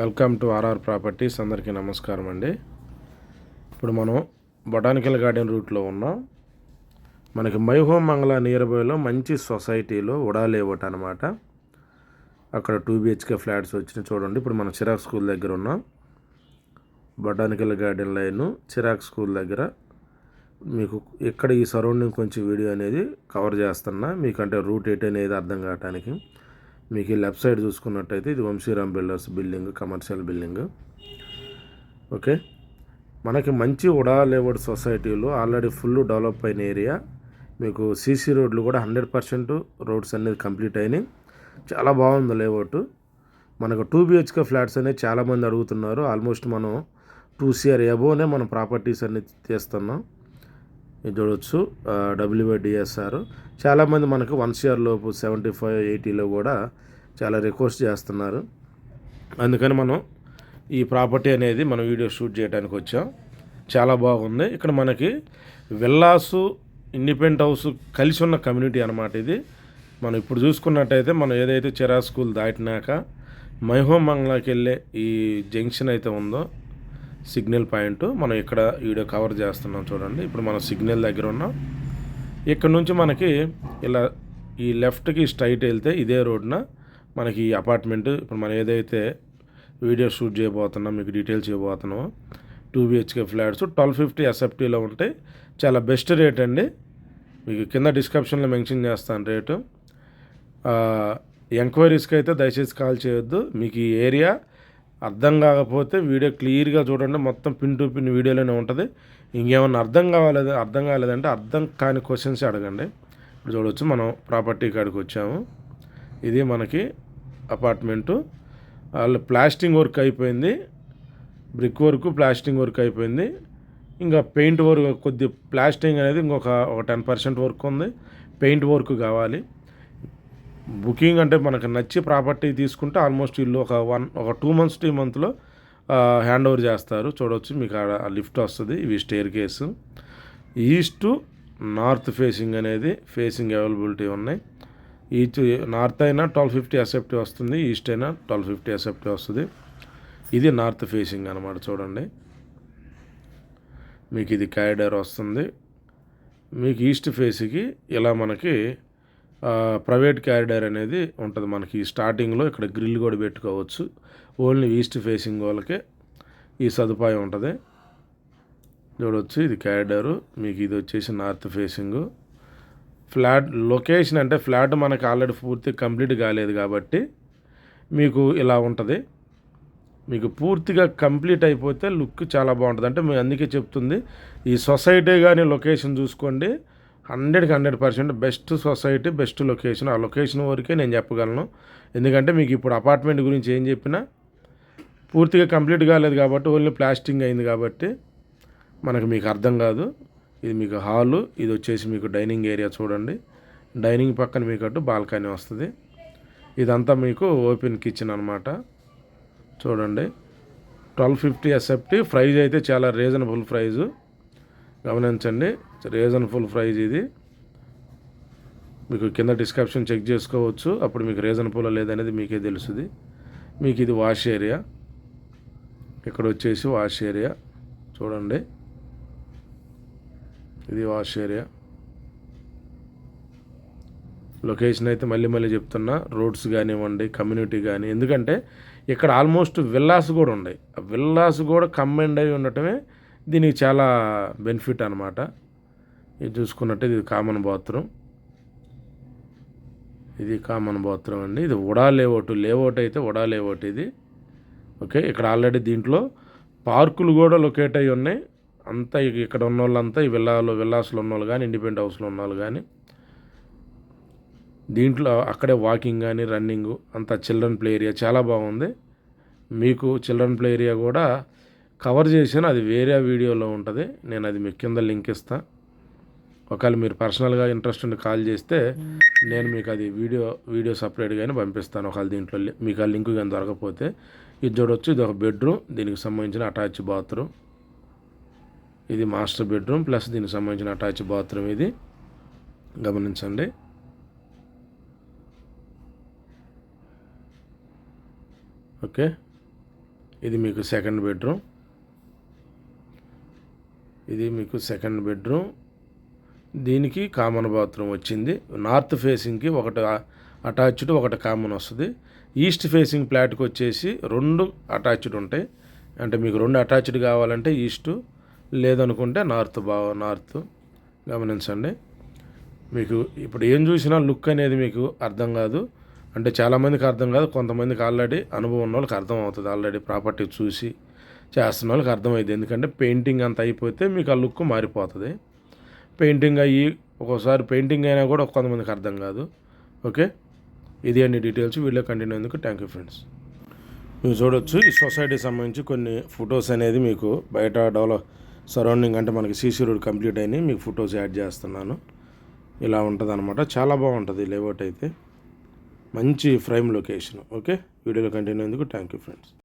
Welcome to RR properties. అందరికీ నమస్కారం అండి. ఇప్పుడు మనం బొటానికల్ గార్డెన్ రూట్లో ఉన్నాం. మనకి మైహోం మంగళ నియర్ బైలో మంచి సొసైటీలో ఉడాలేవట్ అనమాట అక్కడ టూ బిహెచ్కే ఫ్లాట్స్ వచ్చినాయి చూడండి. ఇప్పుడు మనం చిరాక్ స్కూల్ దగ్గర ఉన్నాం. Botanical garden line Chirec school దగ్గర. మీకు ఇక్కడ ఈ సరౌండింగ్ కొంచెం వీడియో అనేది కవర్ చేస్తున్నా. మీకంటే రూట్ ఎయిట్ అనేది అర్థం కావడానికి మీకు లెఫ్ట్ సైడ్ చూసుకున్నట్టయితే ఇది Vamshiram builders building commercial building. Okay? మనకి మంచి ఉడా లేఅవుట్ సొసైటీలో ఆల్రెడీ ఫుల్ డెవలప్ అయిన ఏరియా. మీకు సీసీ రోడ్లు కూడా హండ్రెడ్ పర్సెంట్ రోడ్స్ అనేది కంప్లీట్ అయినాయి. చాలా బాగుంది లేఅవుట్. మనకు టూ బిహెచ్కే ఫ్లాట్స్ అనేవి చాలామంది అడుగుతున్నారు. ఆల్మోస్ట్ మనం టూ సిఆర్ ఎబోనే మనం ప్రాపర్టీస్ అన్ని తీస్తున్నాం. చూడవచ్చు చూడొచ్చు. చాలామంది మనకు వన్ సిఆర్ లోపు సెవెంటీ ఫైవ్ ఎయిటీలో కూడా చాలా రిక్వెస్ట్ చేస్తున్నారు. అందుకని మనం ఈ ప్రాపర్టీ అనేది మనం వీడియో షూట్ చేయడానికి వచ్చాం. చాలా బాగుంది. ఇక్కడ మనకి విల్లాసు ఇండిపెండెంట్ హౌస్ కలిసి ఉన్న కమ్యూనిటీ అనమాట ఇది. మనం ఇప్పుడు చూసుకున్నట్టయితే మనం ఏదైతే చిరా స్కూల్ దాటినాక మైహోమంగ్లాకి వెళ్ళే ఈ జంక్షన్ అయితే ఉందో సిగ్నల్ పాయింట్ మనం ఇక్కడ వీడియో కవర్ చేస్తున్నాం చూడండి. ఇప్పుడు మనం సిగ్నల్ దగ్గర ఉన్నాం ఇక్కడ నుంచి మనకి ఇలా ఈ లెఫ్ట్కి స్ట్రైట్ వెళ్తే ఇదే రోడ్న మనకి ఈ అపార్ట్మెంట్. ఇప్పుడు మనం ఏదైతే వీడియో షూట్ చేయబోతున్నాం మీకు details ఇవ్వబోతున్నామో two BHK flats twelve fifty ఎస్ఎఫ్టీలో ఉంటాయి చాలా బెస్ట్ రేట్ అండి. మీకు కింద డిస్క్రిప్షన్లో మెన్షన్ చేస్తాను రేటు. ఎంక్వైరీస్కి అయితే దయచేసి కాల్ చేయొద్దు. మీకు ఈ ఏరియా అర్థం కాకపోతే వీడియో క్లియర్గా చూడండి. మొత్తం పిన్ టు పిన్ వీడియోలోనే ఉంటుంది. ఇంకేమన్నా అర్థం కావాలేదు అర్థం కాలేదంటే అర్థం కాని క్వశ్చన్స్ అడగండి. ఇప్పుడు చూడవచ్చు మనం ప్రాపర్టీ కాడికి వచ్చాము. ఇది మనకి అపార్ట్మెంటు వాళ్ళు ప్లాస్టింగ్ వర్క్ అయిపోయింది. బ్రిక్ వర్క్ ప్లాస్టింగ్ వర్క్ అయిపోయింది. ఇంకా పెయింట్ వర్క్ కొద్ది ప్లాస్టింగ్ అనేది ఇంకొక ఒక టెన్ పర్సెంట్ వర్క్ ఉంది. పెయింట్ వర్క్ కావాలి. బుకింగ్ అంటే మనకు నచ్చి ప్రాపర్టీ తీసుకుంటే ఆల్మోస్ట్ ఇల్లు ఒక వన్ ఒక టూ మంత్స్ త్రీ మంత్లో హ్యాండ్ ఓవర్ చేస్తారు. చూడవచ్చు మీకు ఆడ లిఫ్ట్ వస్తుంది ఇవి staircase. East north facing అనేది ఫేసింగ్ అవైలబిలిటీ ఉన్నాయి. ఈచ్ నార్త్ అయినా ట్వెల్వ్ ఫిఫ్టీ ఎసెప్టీ వస్తుంది ఈస్ట్ అయినా ట్వెల్వ్ ఫిఫ్టీ అసెప్టీ వస్తుంది. ఇది నార్త్ ఫేసింగ్ అనమాట చూడండి. మీకు ఇది కారిడార్ వస్తుంది. మీకు ఈస్ట్ ఫేస్కి ఇలా మనకి ప్రైవేట్ క్యారిడర్ అనేది ఉంటుంది మనకి. స్టార్టింగ్లో ఇక్కడ గ్రిల్ కూడా పెట్టుకోవచ్చు. ఓన్లీ ఈస్ట్ ఫేసింగ్ వాళ్ళకే ఈ సదుపాయం ఉంటుంది. చూడవచ్చు ఇది క్యారిడరు మీకు ఇది వచ్చేసి నార్త్ ఫేసింగ్. ఫ్లాట్ లొకేషన్ అంటే ఫ్లాట్ మనకు ఆల్రెడీ పూర్తి కంప్లీట్ కాలేదు కాబట్టి మీకు ఇలా ఉంటుంది. మీకు పూర్తిగా కంప్లీట్ అయిపోతే లుక్ చాలా బాగుంటుంది. అంటే మేము అందుకే చెప్తుంది. ఈ సొసైటీ కానీ లొకేషన్ చూసుకోండి. హండ్రెడ్కి hundred percent best society best location. ఆ లొకేషన్ వరకే నేను చెప్పగలను. ఎందుకంటే మీకు ఇప్పుడు అపార్ట్మెంట్ గురించి ఏం చెప్పినా పూర్తిగా కంప్లీట్ కాలేదు కాబట్టి ఓన్లీ ప్లాస్టింగ్ అయింది కాబట్టి మనకు మీకు అర్థం కాదు. ఇది మీకు హాలు ఇది వచ్చేసి మీకు డైనింగ్ ఏరియా చూడండి. డైనింగ్ పక్కన మీకు అటు బాల్కనీ వస్తుంది. ఇదంతా మీకు ఓపెన్ కిచెన్ అనమాట చూడండి. ట్వెల్వ్ ఫిఫ్టీ ఎస్ఎఫ్టీ ప్రైజ్ అయితే చాలా రీజనబుల్ ప్రైజు. గమనించండి. రీజనబుల్ ప్రైజ్ ఇది. మీకు కింద డిస్క్రిప్షన్ చెక్ చేసుకోవచ్చు. అప్పుడు మీకు రీజనబుల్ లేదనేది మీకే తెలుస్తుంది మీకు ఇది వాష్ ఏరియా ఇక్కడ వచ్చేసి వాష్ ఏరియా చూడండి. ఇది వాష్ ఏరియా లొకేషన్ అయితే మళ్ళీ మళ్ళీ చెప్తున్నా. రోడ్స్ కానివ్వండి కమ్యూనిటీ కానీ. ఎందుకంటే ఇక్కడ ఆల్మోస్ట్ విల్లాస్ కూడా ఉన్నాయి. ఆ విల్లాస్ కూడా కంబైండ్ అయి ఉండటమే దీనికి చాలా బెనిఫిట్ అనమాట ఇది చూసుకున్నట్టు ఇది కామన్ బాత్రూమ్. ఇది కామన్ బాత్రూమ్ అండి. ఇది ఉడా లేఅవుట్ లేఅవుట్ అయితే ఉడా లేఅవుట్ ఇది. ఓకే ఇక్కడ ఆల్రెడీ దీంట్లో పార్కులు కూడా లొకేట్ అయి ఉన్నాయి. అంతా ఇక్కడ ఉన్న వాళ్ళంతా ఈ విల్లాలో విల్లాస్లో ఉన్న వాళ్ళు కానీ ఇండిపెండెంట్ హౌస్లో ఉన్న వాళ్ళు కానీ దీంట్లో అక్కడే వాకింగ్ కానీ రన్నింగ్ అంతా చిల్డ్రన్ ప్లే ఏరియా చాలా బాగుంది. మీకు చిల్డ్రన్ ప్లే ఏరియా కూడా కవర్ చేసాను అది వేరే వీడియోలో ఉంటుంది. నేను అది మీకు కింద లింక్ ఇస్తాను ఒకవేళ మీరు పర్సనల్గా ఇంట్రెస్ట్ ఉండి కాల్ చేస్తే నేను మీకు అది వీడియో వీడియో సపరేట్గానే పంపిస్తాను. ఒకవేళ దీంట్లో మీకు ఆ లింక్ కానీ దొరకకపోతే ఇది చూడొచ్చు. ఇది ఒక బెడ్రూమ్. దీనికి సంబంధించిన అటాచ్ బాత్రూమ్. ఇది మాస్టర్ బెడ్రూమ్. ప్లస్ దీనికి సంబంధించిన అటాచ్ బాత్రూమ్ ఇది. గమనించండి. ఓకే. ఇది మీకు సెకండ్ బెడ్రూమ్. ఇది మీకు సెకండ్ బెడ్రూమ్. దీనికి కామన్ బాత్రూమ్ వచ్చింది. నార్త్ ఫేసింగ్కి ఒకటి అటాచ్డ్ ఒకటి కామన్ వస్తుంది. ఈస్ట్ ఫేసింగ్ ఫ్లాట్కి వచ్చేసి రెండు అటాచ్డ్ ఉంటాయి. అంటే మీకు రెండు అటాచ్డ్ కావాలంటే ఈస్ట్ లేదనుకుంటే నార్త్ బా నార్త్ గమనించండి. మీకు ఇప్పుడు ఏం చూసినా లుక్ అనేది మీకు అర్థం కాదు. అంటే చాలామందికి అర్థం కాదు కొంతమందికి ఆల్రెడీ అనుభవం ఉన్న వాళ్ళకి అర్థం అవుతుంది. ఆల్రెడీ ప్రాపర్టీ చూసి చేస్తున్న వాళ్ళకి అర్థమైంది. ఎందుకంటే పెయింటింగ్ అంత అయిపోతే మీకు ఆ లుక్ మారిపోతుంది. పెయింటింగ్ అయ్యి ఒక్కోసారి పెయింటింగ్ అయినా కూడా కొంతమందికి అర్థం కాదు. ఓకే? ఇది అన్ని డీటెయిల్స్. వీడియో కంటిన్యూ అయ్యేందుకు థ్యాంక్ యూ ఫ్రెండ్స్. మీరు చూడొచ్చు ఈ సొసైటీకి సంబంధించి కొన్ని ఫొటోస్ అనేది మీకు బయట డెవలప్ సరౌండింగ్ అంటే మనకి సీసీ రోడ్ కంప్లీట్ అయినాయి. మీకు ఫొటోస్ యాడ్ చేస్తున్నాను. ఇలా ఉంటుంది అనమాట చాలా బాగుంటుంది లేఅవుట్ అయితే. మంచి ఫ్రైమ్ లొకేషన్. ఓకే? వీడియోలో కంటిన్యూ అయ్యేందుకు థ్యాంక్ యూ ఫ్రెండ్స్.